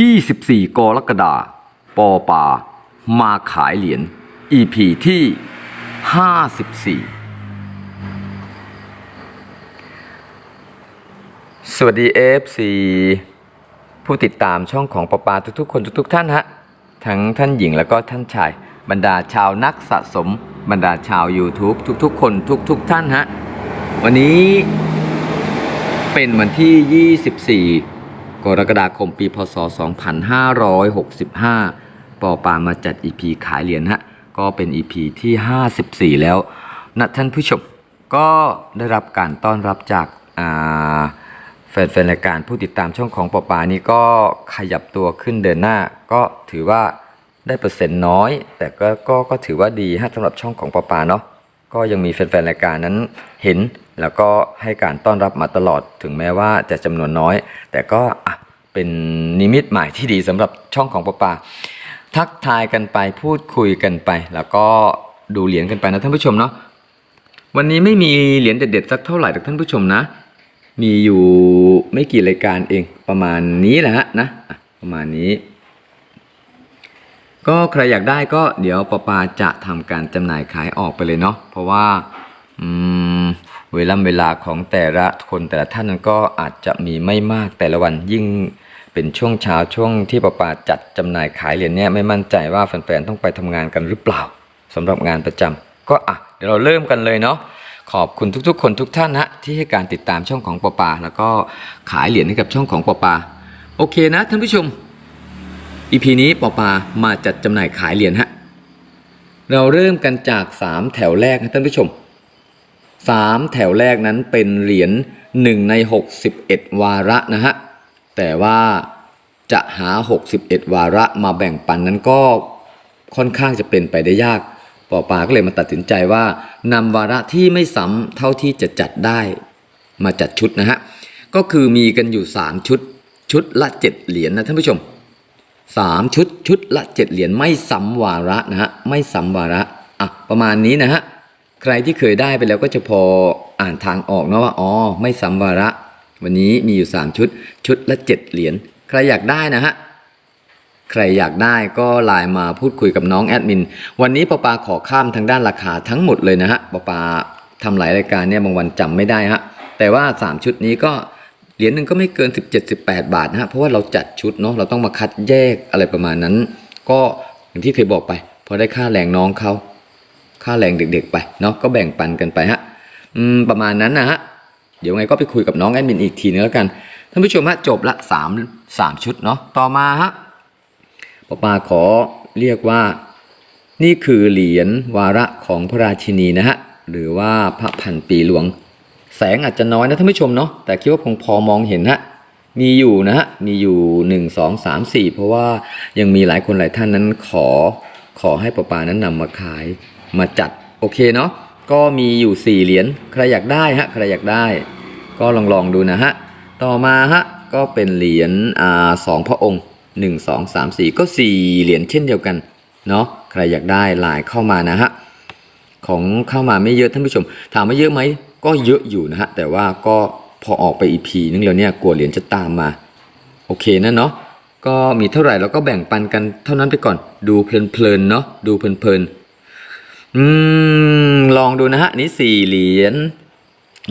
24 กรกฎาปอปา มาขายเหรียญ EP ที่ 54 สวัสดี FC ผู้ติดตามช่องของปอปาทุกๆ คนทุกๆ ท่านฮะ ทั้งท่านหญิงแล้วก็ท่านชาย บรรดาชาวนักสะสม บรรดาชาว YouTube ทุกๆ คนทุกๆ ท่านฮะ วันนี้เป็นวันที่ 24 กรกฎาคมปีพศ 2565 ปอปามาจัด EP ขายเหรียญฮะ ก็เป็น EP ที่ 54 แล้วนะท่านผู้ชมก็ได้รับการต้อนรับจากแฟนๆรายการผู้ติดตามช่องของปอปานี่ก็ขยับตัวขึ้นเดินหน้า ก็ถือว่าได้เปอร์เซ็นต์น้อย แต่ก็ก็ก็ถือว่าดีฮะสำหรับช่องของปอปาเนาะก็ยังมีแฟนๆรายการนั้นเห็น แล้วก็ให้การต้อนรับมาตลอดถึงแม้ว่าจะจำนวนน้อย แต่ก็เป็นนิมิตหมายที่ดีสำหรับช่องของปะปาทักทายกันไปพูดคุยกันไป แล้วก็ดูเหรียญกันไปนะท่านผู้ชมเนาะวันนี้ไม่มีเหรียญเด็ดๆสักเท่าไหร่หรอกท่านผู้ชมนะ มีอยู่ไม่กี่รายการเองประมาณนี้แหละฮะนะประมาณนี้ ก็ใครอยากได้ก็เดี๋ยวปอปาจะทำการจำหน่ายขายออกไปเลยเนาะเพราะว่าอืม เวลาเวลาของแต่ละคนแต่ละท่านก็อาจจะมีไม่มากแต่ละวันยิ่งเป็นช่วงเช้าช่วงที่ปอปาจัดจำหน่ายขายเหรียญเนี่ยไม่มั่นใจว่าแฟนๆต้องไปทำงานกันหรือเปล่าสำหรับงานประจำก็อะเดี๋ยวเราเริ่มกันเลยเนาะขอบคุณทุกๆ คนทุกท่านนะที่ให้การติดตามช่องของปอปา แล้วก็ขายเหรียญให้กับช่องของปอปา โอเคนะท่านผู้ชมอีพีนี้ปอปามาจัดจำหน่ายขายเหรียญฮะเราเริ่มกันจาก 3 แถวแรกนะท่านผู้ชม 3แถวแรกนั้นเป็นเหรียญ1ใน61วาระนะฮะ แต่ว่าจะหา61วาระมาแบ่งปันนั้นก็ค่อนข้างจะเป็นไปได้ยากปอปาก็เลยมาตัดสินใจว่านำวาระที่ไม่ซ้ำเท่าที่จะจัดได้มาจัดชุดนะฮะ ก็คือมีกันอยู่ 3 ชุด ชุดละ 7 เหรียญนะท่านผู้ชมสามชุดชุดละเจ็ดเหรียญไม่ซ้ำวาระนะฮะ ไม่ซ้ำวาระ อะ ประมาณนี้นะฮะ ใครที่เคยได้ไปแล้วก็จะพออ่านทางออกนะว่าอ๋อไม่ซ้ำวาระ วันนี้มีอยู่ 3 ชุด ชุดละเจ็ดเหรียญใครอยากได้นะฮะใครอยากได้ก็ไลน์มาพูดคุยกับน้องแอดมิน วันนี้ปปาขอข้ามทางด้านราคาทั้งหมดเลยนะฮะปปาทำหลายรายการเนี่ยบางวันจำไม่ได้ฮะแต่ว่า 3 ชุดนี้ก็เหรียญหนึ่งก็ไม่เกิน 17-18 บาทนะฮะเพราะว่าเราจัดชุดเนาะเราต้องมาคัดแยกอะไรประมาณนั้น ก็อย่างที่เคยบอกไปพอได้ค่าแรงน้องเขา ค่าแรงเด็ก ๆ ไปเนาะก็แบ่งปันกันไปฮะประมาณนั้นนะฮะเดี๋ยวไงก็ไปคุยกับน้องแอดมินอีกทีนึงแล้วกันท่านผู้ชมฮะจบละ3 3ชุดเนาะต่อมาฮะปอปาขอเรียกว่า นี่คือเหรียญวาระของพระราชินีนะฮะหรือว่าพระพันปีหลวง แสงอาจจะน้อยนะท่านผู้ชมเนาะแต่คิดว่าคงพอมองเห็นฮะมีอยู่นะฮะมีอยู่หนึ่งสองสามสี่เพราะว่ายังมีหลายคนหลายท่านนั้นขอขอให้ปะปานั้นนำมาขาย มาจัดโอเคเนาะก็มีอยู่สี่เหรียญใครอยากได้ฮะใครอยากได้ ก็ลองลองดูนะฮะต่อมาฮะก็เป็นเหรียญอ่าสองพระองค์หนึ่งสองสามสี่ก็สี่เหรียญเช่นเดียวกันเนาะใครอยากได้ไลน์เข้ามานะฮะของเข้ามาไม่เยอะท่านผู้ชม ถามว่าเยอะไหมก็เยอะอยู่นะฮะแต่ว่าก็พอออกไปอีพีนึงแล้วเนี่ยกลัวเหรียญจะตามมาโอเคนะเนาะก็มีเท่าไหร่เราก็แบ่งปันกันเท่านั้นไปก่อนดูเพลินๆเนาะดูเพลินๆ อืม ลองดูนะฮะ นี้สี่เหรียญ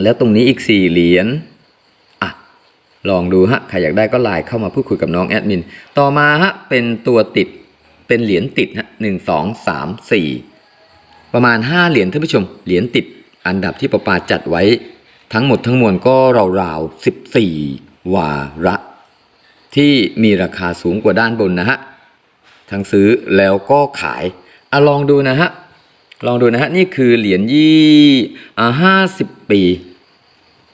แล้วตรงนี้อีกสี่เหรียญอะ ลองดูฮะ ใครอยากได้ก็ไลน์เข้ามาพูดคุยกับน้องแอดมิน ต่อมาฮะ เป็นตัวติด เป็นเหรียญติดฮะหนึ่งสองสามสี่ ประมาณ5เหรียญท่านผู้ชม เหรียญติด อันดับที่ประปาจัดไว้ ทั้งหมดทั้งมวลก็ราวๆ14วาระ ที่มีราคาสูงกว่าด้านบนนะฮะ ทั้งซื้อแล้วก็ขายอะลองดูนะฮะ ลองดูนะฮะนี่คือเหรียญยี่อาห้าสิบปี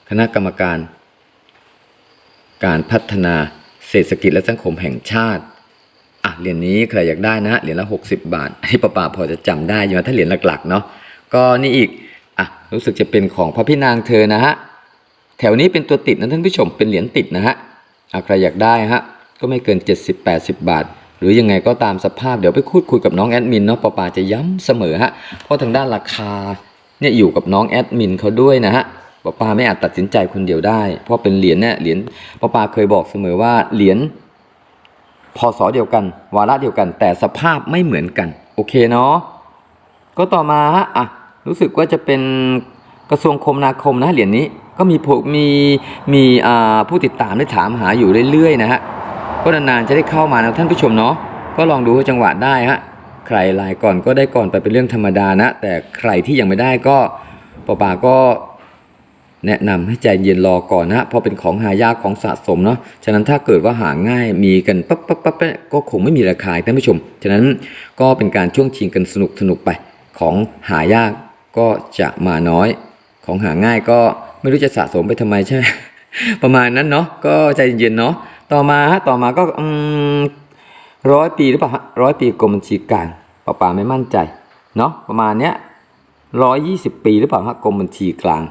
คณะกรรมการ การพัฒนาเศรษฐกิจและสังคมแห่งชาติอะเหรียญนี้ใครอยากได้นะเหรียญละ 60 บาทให้ป้าป่าพอจะจำได้อยู่นะถ้าเหรียญหลักๆเนาะก็นี่อีกอะรู้สึกจะเป็นของพระพี่นางเธอนะฮะแถวนี้เป็นตัวติดนะท่านผู้ชมเป็นเหรียญติดนะฮะอะใครอยากได้ฮะก็ไม่เกิน 70-80 บาท หรือยังไงก็ตามสภาพเดี๋ยวไปพูดคุยกับน้องแอดมินเนาะป้าป่าจะย้ำเสมอฮะเพราะทางด้านราคาเนี่ยอยู่กับน้องแอดมินเขาด้วยนะฮะป้าป่าไม่อาจตัดสินใจคนเดียวได้ เพราะเป็นเหรียญเนี่ยเหรียญป้าป่าเคยบอกเสมอว่าเหรียญพศเดียวกัน วาระเดียวกัน แต่สภาพไม่เหมือนกัน โอเคเนาะก็ต่อมาฮะอะรู้สึกว่าจะเป็นกระทรวงคมนาคมนะเหรียญนี้ก็มีผู้มีมีอ่าผู้ติดตามได้ถามหาอยู่เรื่อยๆนะฮะ ก็นานๆจะได้เข้ามานะท่านผู้ชมเนาะก็ลองดูจังหวะได้ฮะใครลายก่อนก็ได้ก่อนไปเป็นเรื่องธรรมดานะ แต่ใครที่ยังไม่ได้ก็ปอปาก็แนะนำให้ใจเย็นรอก่อนนะเพราะเป็นของหายากของสะสมเนาะฉะนั้นถ้าเกิดว่าหาง่ายมีกันปั๊บปั๊บปั๊บก็คงไม่มีราคาท่านผู้ชม ฉะนั้นก็เป็นการช่วงชิงกันสนุกสนุกไป ของหายากก็จะมาน้อย ของหาง่ายก็ไม่รู้จะสะสมไปทำไมใช่ไหมประมาณนั้นเนาะก็ใจเย็นเนาะ ต่อมาฮะต่อมาก็อืมร้อยปีหรือเปล่าฮะร้อยปีกรมบัญชีกลางป่าป่าไม่มั่นใจเนาะประมาณเนี้ยร้อยยี่สิบปีหรือเปล่าฮะกรมบัญชีกลาง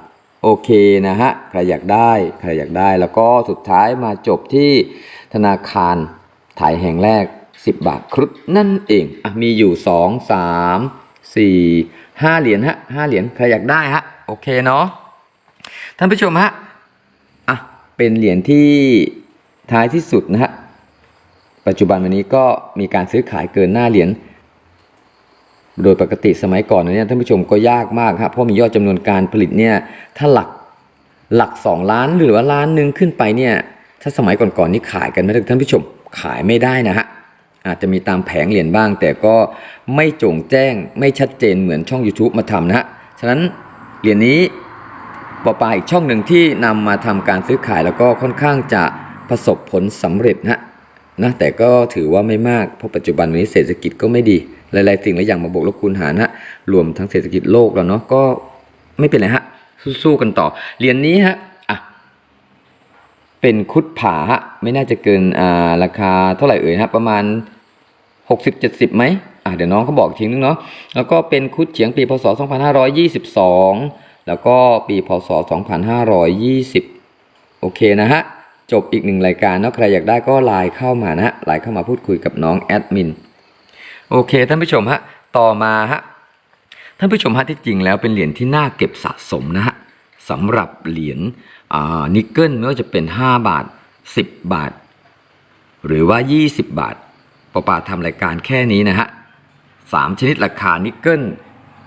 โอเคนะฮะใครอยากได้ใครอยากได้แล้วก็สุดท้ายมาจบที่ธนาคารถ่ายแห่งแรก 10 บาทครุฑนั่นเองอะมีอยู่ 2 3 4 5 เหรียญฮะ5เหรียญใครอยากได้ฮะโอเคเนาะท่านผู้ชมฮะอะเป็นเหรียญที่ ท้ายที่สุดนะฮะปัจจุบันวันนี้ก็มีการซื้อขายเกินหน้าเหรียญโดยปกติสมัยก่อนเนี่ยท่านผู้ชมก็ยากมากครับเพราะมียอดจำนวนการผลิตเนี่ยถ้าหลักหลัก 2 ล้านหรือว่าล้านหนึ่งขึ้นไปเนี่ยถ้าสมัยก่อนๆนี่ขายกันไม่ได้ท่านผู้ชมขายไม่ได้นะฮะอาจจะมีตามแผงเหรียญบ้าง แต่ก็ไม่โจงแจ้งไม่ชัดเจนเหมือนช่อง YouTube มาทำนะฮะฉะนั้นเหรียญนี้ปอปาอีกช่องหนึ่งที่นำมาทำการซื้อขายแล้วก็ค่อนข้างจะ ประสบผลสำเร็จนะนะแต่ก็ถือว่าไม่มากเพราะปัจจุบันนี้เศรษฐกิจก็ไม่ดีหลายๆสิ่งหลายอย่างมาบวกลบคูณหารฮะรวมทั้งเศรษฐกิจโลกแล้วเนาะก็ไม่เป็นไรฮะสู้ๆกันต่อเหรียญนี้ฮะอะเป็นคุดผาฮะไม่น่าจะเกินอ่าราคาเท่าไหร่เอ่ยนะฮะประมาณ 60-70ไหมอะเดี๋ยวน้องเขาบอกอีกทีนึงเนาะแล้วก็เป็นคุดเฉียงปีพศ 2522 แล้วก็ปีพศ 2520 โอเคนะฮะ จบอีกหนึ่งรายการเนาะใครอยากได้ก็ไลน์เข้ามานะฮะไลน์เข้ามาพูดคุยกับน้องแอดมินโอเคท่านผู้ชมฮะต่อมาฮะท่านผู้ชมฮะที่จริงแล้วเป็นเหรียญที่น่าเก็บสะสมนะฮะสำหรับเหรียญนิกเกิลไม่ว่าจะเป็น 5 บาท 10 บาท หรือว่า 20 บาทปอปาทำรายการแค่นี้นะฮะสามชนิดราคานิกเกิล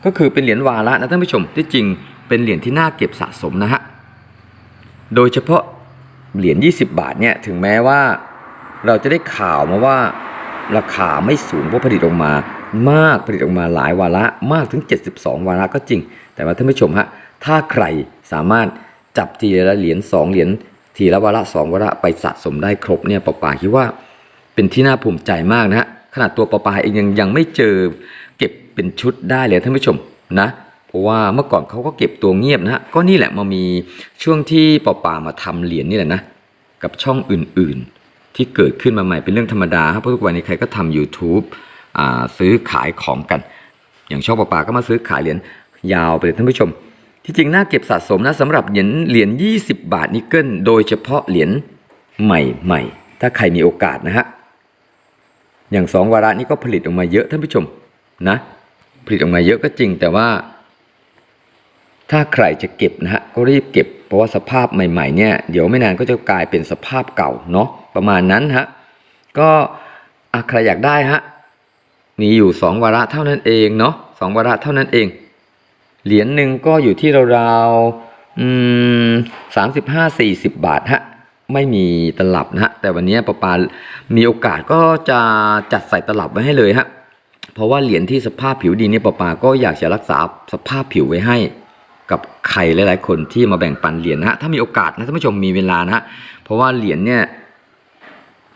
ก็คือเป็นเหรียญวาระนะท่านผู้ชมที่จริงเป็นเหรียญที่น่าเก็บสะสมนะฮะโดยเฉพาะ เหรียญ20 บาทเนี่ยถึงแม้ว่าเราจะได้ข่าวมาว่า ราคาไม่สูงเพราะผลิตออกมา มากผลิตออกมาหลายวาระมากถึง 72 วาระก็จริง แต่ว่าท่านผู้ชมฮะถ้าใครสามารถจับทีละเหรียญ2เหรียญทีละวาระ2วาระไปสะสมได้ครบเนี่ยปอปาคิดว่า เป็นที่น่าภูมิใจมากนะฮะขนาดตัวปอปาเองยังยังไม่เจอเก็บเป็นชุดได้เลยท่านผู้ชมนะ เพราะว่าเมื่อก่อนเขาก็เก็บตัวเงียบนะฮะก็นี่แหละมามีช่วงที่ปอป่ามาทำเหรียญนี่แหละนะกับช่องอื่นๆ ที่เกิดขึ้นมาใหม่เป็นเรื่องธรรมดาครับเพราะทุกวันนี้ใครก็ทำ YouTube อ่าซื้อขายของกัน อย่างช่องปอป่าก็มาซื้อขายเหรียญยาวไปเลยท่านผู้ชม ที่จริงน่าเก็บสะสมนะสำหรับเหรียญเหรียญ20 บาทนิกเกิลโดยเฉพาะเหรียญใหม่ๆ ถ้าใครมีโอกาสนะฮะอย่างสองวาระนี้ก็ผลิตออกมาเยอะท่านผู้ชมนะผลิตออกมาเยอะก็จริงแต่ว่า ถ้าใครจะเก็บนะฮะก็รีบเก็บ เพราะว่าสภาพใหม่ๆเนี่ยเดี๋ยวไม่นานก็จะกลายเป็นสภาพเก่าเนาะประมาณนั้นฮะก็ใครอยากได้ฮะมีอยู่ 2 วาระเท่านั้นเองเนาะสองวาระเท่านั้นเอง เหรียญหนึ่งก็อยู่ที่ราวๆอืมสามสิบห้าสี่สิบบาทฮะไม่มีตลับนะฮะแต่วันนี้ปาปามีโอกาสก็จะจัดใส่ตลับไว้ให้เลยฮะเพราะว่าเหรียญที่สภาพผิวดีเนี่ยปาปาก็อยากจะรักษาสภาพผิวไว้ให้ กับใครหลายๆ คนที่มาแบ่งปันเหรียญนะฮะถ้ามีโอกาสนะท่านผู้ชมมีเวลานะฮะเพราะว่าเหรียญเนี่ย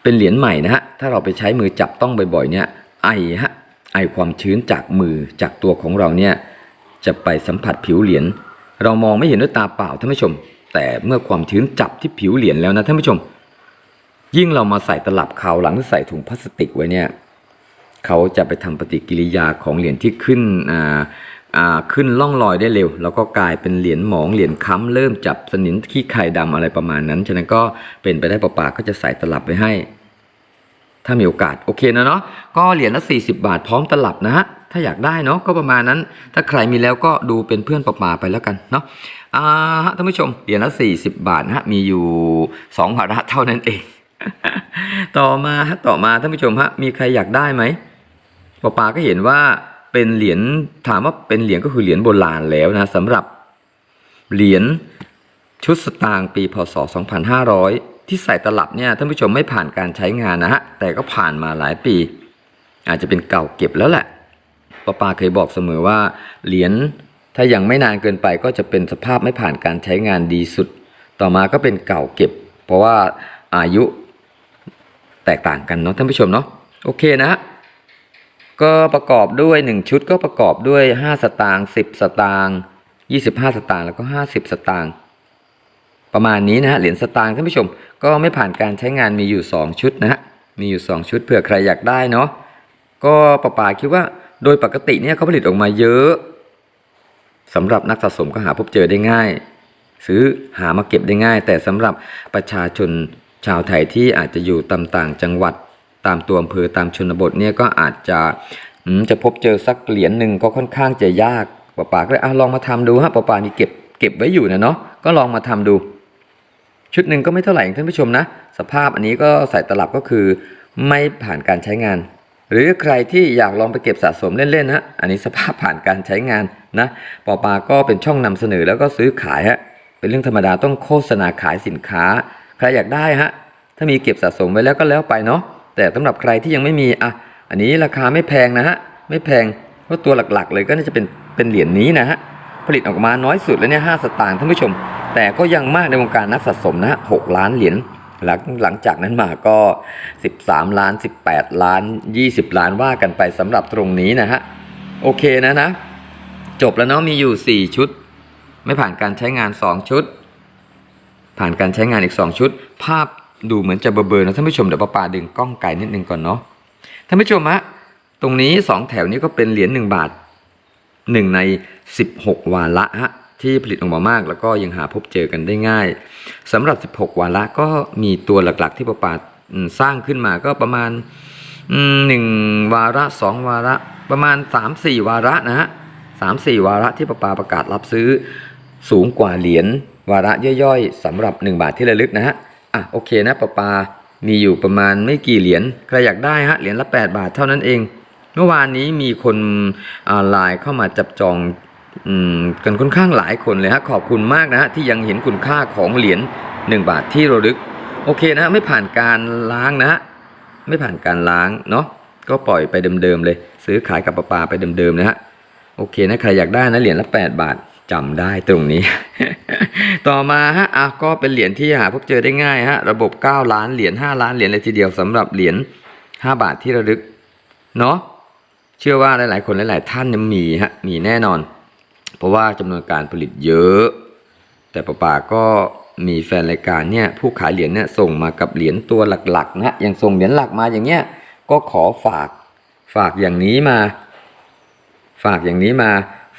เป็นเหรียญใหม่นะฮะถ้าเราไปใช้มือจับต้องบ่อยๆเนี่ยไอฮะไอความชื้นจากมือจากตัวของเราเนี่ยจะไปสัมผัสผิวเหรียญเรามองไม่เห็นด้วยตาเปล่าท่านผู้ชม แต่เมื่อความชื้นจับที่ผิวเหรียญแล้วนะท่านผู้ชม ยิ่งเรามาใส่ตลับคราหลังใส่ถุงพลาสติกไว้เนี่ยเขาจะไปทำปฏิกิริยาของเหรียญที่ขึ้นอ่า ขึ้นล่องรอยได้เร็ว แล้วก็กลายเป็นเหรียญหมองเหรียญค้ำเริ่มจับสนิมขี้ไข่ดำอะไรประมาณนั้น ฉะนั้นก็เป็นไปได้ปะปาก็จะใส่ตลับไว้ให้ ถ้ามีโอกาสโอเคนะเนาะก็เหรียญละ 40 บาทพร้อมตลับนะฮะถ้าอยากได้เนาะก็ประมาณนั้น ถ้าใครมีแล้วก็ดูเป็นเพื่อนปะปาไปแล้วกันเนาะอ่าฮะท่านผู้ชมเหรียญละ 40 บาทนะฮะมีอยู่2วาระเท่านั้นเอง ต่อมาฮะต่อมาท่านผู้ชมฮะมีใครอยากได้ไหมปอปาก็เห็นว่า เป็นเหรียญถามว่าเป็นเหรียญก็คือเหรียญโบราณแล้วนะสำหรับเหรียญชุดสตางค์ปีพศ 2500 ที่ใส่ตลับเนี่ยท่านผู้ชมไม่ผ่านการใช้งานนะฮะแต่ก็ผ่านมาหลายปี อาจจะเป็นเก่าเก็บแล้วแหละปอปาเคยบอกเสมอว่าเหรียญถ้ายังไม่นานเกินไปก็จะเป็นสภาพไม่ผ่านการใช้งานดีสุด ต่อมาก็เป็นเก่าเก็บ เพราะว่าอายุแตกต่างกันเนาะท่านผู้ชมเนาะโอเคนะฮะ ก็ประกอบด้วย 1 ชุดก็ประกอบด้วย 5 สตางค์10 สตางค์25 สตางค์แล้วก็ 50 สตางค์ประมาณนี้นะฮะเหรียญสตางค์ท่านผู้ชม ก็ไม่ผ่านการใช้งานมีอยู่ 2 ชุดนะฮะมีอยู่ 2 ชุดเผื่อใครอยากได้เนาะก็ประปาคิดว่าโดยปกติเนี่ยเขาผลิตออกมาเยอะสำหรับนักสะสมก็หาพบเจอได้ง่าย ซื้อหามาเก็บได้ง่าย แต่สำหรับประชาชนชาวไทยที่อาจจะอยู่ตามต่างจังหวัด ตามตัวอำเภอตามชนบทเนี่ยก็อาจจะจะพบเจอสักเหรียญหนึ่งก็ค่อนข้างจะยากป้าป๋าก็เลยอะลองมาทำดูฮะป้าป๋ามีเก็บเก็บไว้อยู่นะเนาะก็ลองมาทำดู ชุดหนึ่งก็ไม่เท่าไหร่ท่านผู้ชมนะ สภาพอันนี้ก็ใส่ตลับก็คือไม่ผ่านการใช้งาน หรือใครที่อยากลองไปเก็บสะสมเล่นๆฮะอันนี้สภาพผ่านการใช้งานนะปอปาก็เป็นช่องนำเสนอแล้วก็ซื้อขายฮะเป็นเรื่องธรรมดาต้องโฆษณาขายสินค้า ใครอยากได้ฮะถ้ามีเก็บสะสมไว้แล้วก็แล้วไปเนาะ แต่สำหรับใครที่ยังไม่มีอะอันนี้ราคาไม่แพงนะฮะไม่แพงเพราะตัวหลักๆ เลยก็น่าจะเป็นเป็นเหรียญนี้นะฮะผลิตออกมาน้อยสุดแล้วเนี่ยห้าสตางค์ท่านผู้ชม แต่ก็ยังมากในวงการนักสะสมนะฮะหกล้านเหรียญหลังหลังจากนั้นมาก็ 13 ล้าน 18 ล้าน 20 ล้านว่ากันไปสำหรับตรงนี้นะฮะ โอเคนะนะ จบแล้วเนาะมีอยู่ 4 ชุด ไม่ผ่านการใช้งาน 2 ชุด ผ่านการใช้งานอีก 2 ชุด ภาพ ดูเหมือนจะเบลอๆนะท่านผู้ชมเดี๋ยวป้าปาดึงกล้องไกลนิดนึงก่อนเนาะท่านผู้ชมฮะตรงนี้2แถวนี้ก็เป็นเหรียญ1บาทหนึ่งใน 16 วาระฮะที่ผลิตออกมามาก แล้วก็ยังหาพบเจอกันได้ง่ายสำหรับ 16 วาระก็มีตัวหลักๆ ที่ประปาสร้างขึ้นมาก็ประมาณหนึ่งวาระสองวาระประมาณ 3-4 วาระนะฮะสามสี่วาระที่ประปาประกาศรับซื้อ สูงกว่าเหรียญวาระย่อยๆสำหรับ 1 บาทที่ระลึกนะฮะ อะโอเคนะประปา มีอยู่ประมาณไม่กี่เหรียญใครอยากได้ฮะเหรียญละ 8 บาทเท่านั้นเอง เมื่อวานนี้มีคนอ่าไลน์เข้ามาจับจองอืมกันค่อนข้างหลายคนเลยฮะขอบคุณมากนะฮะที่ยังเห็นคุณค่าของเหรียญ1 บาทที่ระลึก โอเคนะไม่ผ่านการล้างนะฮะไม่ผ่านการล้างเนาะก็ปล่อยไปเดิมๆเลย ซื้อขายกับประปาไปเดิมๆนะฮะโอเคนะใครอยากได้นะเหรียญละ 8 บาท จำได้ตรงนี้ ต่อมาฮะอะก็เป็นเหรียญที่หาพบเจอได้ง่ายฮะ ระบบ 9 ล้านเหรียญ5ล้านเหรียญเลยทีเดียวสำหรับเหรียญ5 บาทที่ระลึก เนาะเชื่อว่าหลาย ๆ คนหลาย ๆ ท่านมีฮะ มีแน่นอน เพราะว่าจำนวนการผลิตเยอะ แต่ป้าป่าก็มีแฟนรายการเนี่ยผู้ขายเหรียญเนี่ยส่งมากับเหรียญตัวหลัก ๆ นะอย่างส่งเหรียญหลักมาอย่างเงี้ยก็ขอฝากฝากอย่างนี้มา ฝากอย่างนี้มา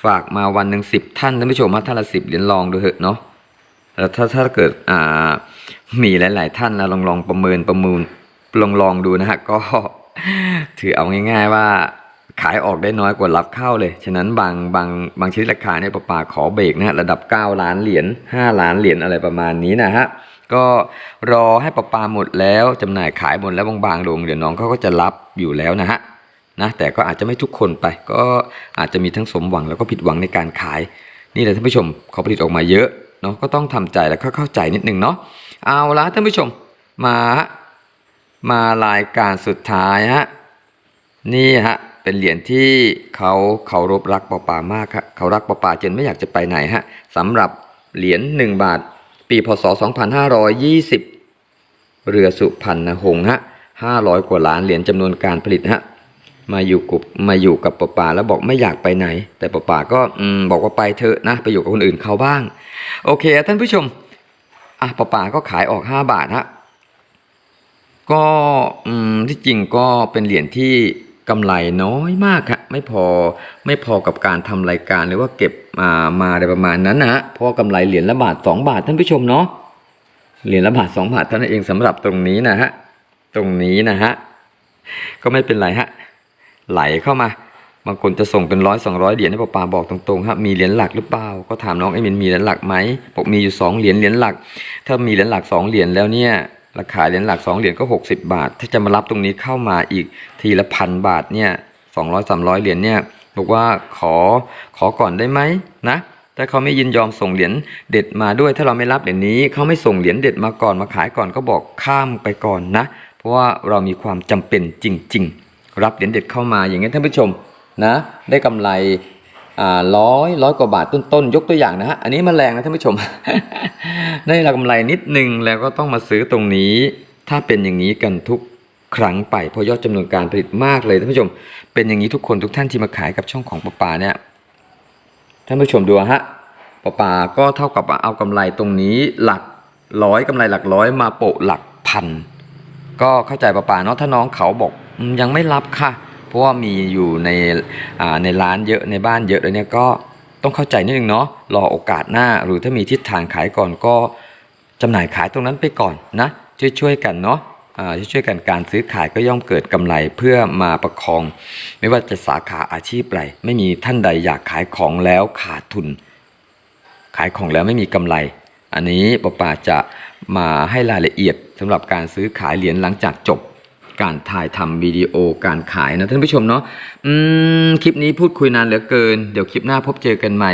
ฝากมาวันหนึ่งสิบท่านท่านผู้ชมมาท่านละสิบเหรียญลองดูเถอะเนาะแล้วถ้าถ้าเกิดอ่ามีหลาย ๆ ท่านนะลองลองประเมินประมูลลองลองดูนะฮะก็ถือเอาง่าย ๆ ว่าขายออกได้น้อยกว่ารับเข้าเลย ฉะนั้นบางบางบางชนิดราคาเนี่ยประปาขอเบรกนะฮะระดับ 9 ล้านเหรียญ5 ล้านเหรียญอะไรประมาณนี้นะฮะก็รอให้ประปาหมดแล้วจำหน่ายขายหมดแล้วบางๆลงเดี๋ยวน้องเขาก็จะรับอยู่แล้วนะฮะ นะแต่ก็อาจจะไม่ทุกคนไป ก็อาจจะมีทั้งสมหวังแล้วก็ผิดหวังในการขาย นี่แหละท่านผู้ชมเขาผลิตออกมาเยอะเนาะก็ต้องทำใจแล้วก็เข้าใจนิดนึงเนาะเอาละท่านผู้ชมมาฮะมารายการสุดท้ายฮะนี่ฮะเป็นเหรียญที่เขาเคารพรักปอปามากครับเขารักปอปาจนไม่อยากจะไปไหนฮะสำหรับเหรียญ1บาท ปีพศ 2520 เรือสุพรรณหงษ์ฮะ500 กว่าล้านเหรียญจำนวนการผลิตฮะ มาอยู่กับมาอยู่กับปอปาแล้วบอกไม่อยากไปไหน แต่ปอปาก็อบอกว่าไปเถอะนะไปอยู่กับคนอื่นเขาบ้าง โอเคท่านผู้ชมอะปอปาก็ขายออก 5 บาทฮะก็ที่จริงก็เป็นเหรียญที่กำไรน้อยมากครับไม่พอไม่พอกับการทำรายการหรือว่าเก็บมามาอะไรประมาณนั้นนะฮะเพราะกำไรเหรียญละบาทสองบาทท่านผู้ชมเนาะเหรียญละบาทสองบาทเท่านั้นเองสำหรับตรงนี้นะฮะตรงนี้นะฮะก็ไม่เป็นไรฮะ ไหลเข้ามาบางคนจะส่งเป็นร้อยสองร้อยเหรียญให้ป้าปาบอกตรงๆครับมีเหรียญหลักหรือเปล่าก็ถามน้องไอ้มินมีเหรียญหลักไหมบอกมีอยู่สองเหรียญเหรียญหลัก ถ้ามีเหรียญหลักสองเหรียญแล้วเนี่ยราคาเหรียญหลัก2เหรียญก็ 60 บาท ถ้าจะมารับตรงนี้เข้ามาอีกทีละพันบาทเนี่ย200 300เหรียญเนี่ยบอกว่าขอขอก่อนได้ไหมนะถ้าเขาไม่ยินยอมส่งเหรียญเด็ดมาด้วย ถ้าเราไม่รับเหรียญนี้เขาไม่ส่งเหรียญเด็ดมาก่อนมาขายก่อนก็บอกข้ามไปก่อนนะ เพราะว่าเรามีความจำเป็นจริง ๆ รับเหรียญเด็ดเข้ามาอย่างนี้ท่านผู้ชมนะได้กำไรร้อยร้อยกว่าบาทต้นๆยกตัวอย่างนะฮะอันนี้มาแรงนะท่านผู้ชม ได้กำไรนิดนึงแล้วก็ต้องมาซื้อตรงนี้ ถ้าเป็นอย่างนี้กันทุกครั้งไปเพราะยอดจำนวนการผลิตมากเลยท่านผู้ชม เป็นอย่างนี้ทุกคนทุกท่านที่มาขายกับช่องของปะปาเนี่ยท่านผู้ชมดูฮะปะปาก็เท่ากับเอากำไรตรงนี้หลักร้อยกำไรหลักร้อยมาโปะหลักพันก็เข้าใจปะปาเนาะถ้าน้องเขาบอก ยังไม่รับค่ะ เพราะว่ามีอยู่ในในร้านเยอะในบ้านเยอะแล้วเนี่ยก็ต้องเข้าใจนิดนึงเนาะรอโอกาสหน้าหรือถ้ามีทิศทางขายก่อนก็จำหน่ายขายตรงนั้นไปก่อนนะช่วยช่วยๆกันเนาะอ่าช่วยๆกันการซื้อขายก็ย่อมเกิดกำไรเพื่อมาประคอง ไม่ว่าจะสาขาอาชีพใดไม่มีท่านใดอยากขายของแล้วขาดทุน ขายของแล้วไม่มีกำไร อันนี้ปะปาจะมาให้รายละเอียดสำหรับการซื้อขายเหรียญหลังจากจบ การถ่ายทำวิดีโอการขายนะท่านผู้ชมเนาะอืมคลิปนี้พูดคุยนานเหลือเกิน เดี๋ยวคลิปหน้าพบเจอกันใหม่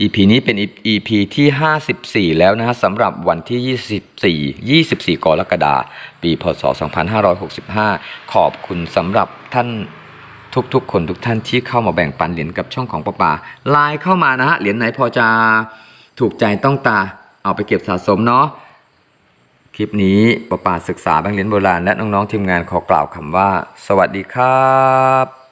EP นี้เป็น EP ที่ 54 แล้วนะฮะสำหรับวันที่ 24 24 กรกฎาคมปีพศ 2565 ขอบคุณสำหรับท่านทุกๆ คนทุกท่านที่เข้ามาแบ่งปันเหรียญกับช่องของป้าป่าไลน์เข้ามานะฮะเหรียญไหนพอจะถูกใจต้องตาเอาไปเก็บสะสมเนาะ คลิปนี้ประปาศึกษาแบงเหรียนโบราณและน้องๆทีมงานขอกล่าวคำว่า สวัสดีครับ